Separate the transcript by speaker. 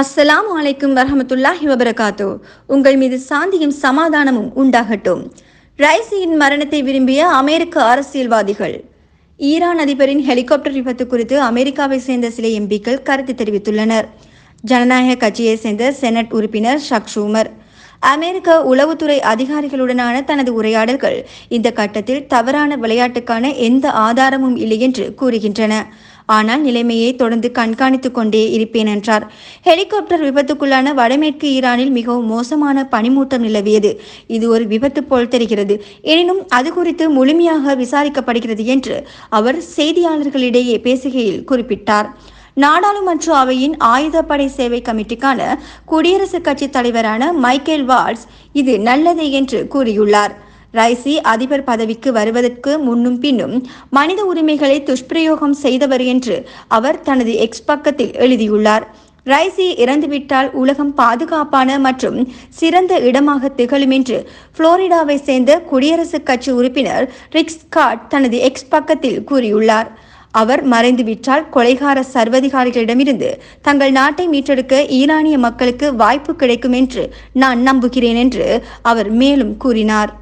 Speaker 1: அஸ்ஸலாம் வலைக்கும் வரமத்துல்லாஹி வபரகாத்தோ. உங்கள் மீது சாந்தியும் சமாதானமும் உண்டாகட்டும். ரைசியின் மரணத்தை விரும்பிய அமெரிக்க அரசியல்வாதிகள். ஈரான் அதிபரின் ஹெலிகாப்டர் விபத்து குறித்து அமெரிக்காவை சேர்ந்த சில எம்பிக்கள் கருத்து தெரிவித்துள்ளனர். ஜனநாயக கட்சியை சேர்ந்த செனட் உறுப்பினர் ஷக் ஷூமர். அமெரிக்க உளவுத்துறை அதிகாரிகளுடனான தனது உரையாடல்கள் இந்த கட்டத்தில் தவறான விளையாட்டுக்கான எந்த ஆதாரமும் இல்லை என்று கூறுகின்றன. ஆனால் நிலைமையை தொடர்ந்து கண்காணித்துக் கொண்டே இருப்பேன் என்றார். ஹெலிகாப்டர் விபத்துக்குள்ளான வடமேற்கு ஈரானில் மிகவும் மோசமான பனிமூட்டம் நிலவியது. இது ஒரு விபத்து போல் தெரிகிறது. எனினும் அது குறித்து முழுமையாக விசாரிக்கப்படுகிறது என்று அவர் செய்தியாளர்களிடையே பேசுகையில் குறிப்பிட்டார். நாடாளுமன்ற அவையின் ஆயுதப்படை சேவை கமிட்டிக்கான குடியரசுக் கட்சி தலைவரான மைக்கேல் வால்ஸ் இது நல்லது என்று கூறியுள்ளார். ரைசி அதிபர் பதவிக்கு வருவதற்கு முன்னும் பின்னும் மனித உரிமைகளை துஷ்பிரயோகம் செய்தவர் என்று அவர் தனது எக்ஸ் பக்கத்தில் எழுதியுள்ளார். ரைசி இறந்துவிட்டால் உலகம் பாதுகாப்பான மற்றும் சிறந்த இடமாக திகழும் என்று புளோரிடாவை சேர்ந்த குடியரசுக் கட்சி உறுப்பினர் ரிக்ஸ் ஸ்காட் தனது எக்ஸ் பக்கத்தில் கூறியுள்ளார். அவர் மறைந்துவிட்டால் கொலைகார சர்வதிகாரிகளிடமிருந்து தங்கள் நாட்டை மீட்டெடுக்க ஈரானிய மக்களுக்கு வாய்ப்பு கிடைக்கும் என்று நான் நம்புகிறேன் என்று அவர் மேலும் கூறினார்.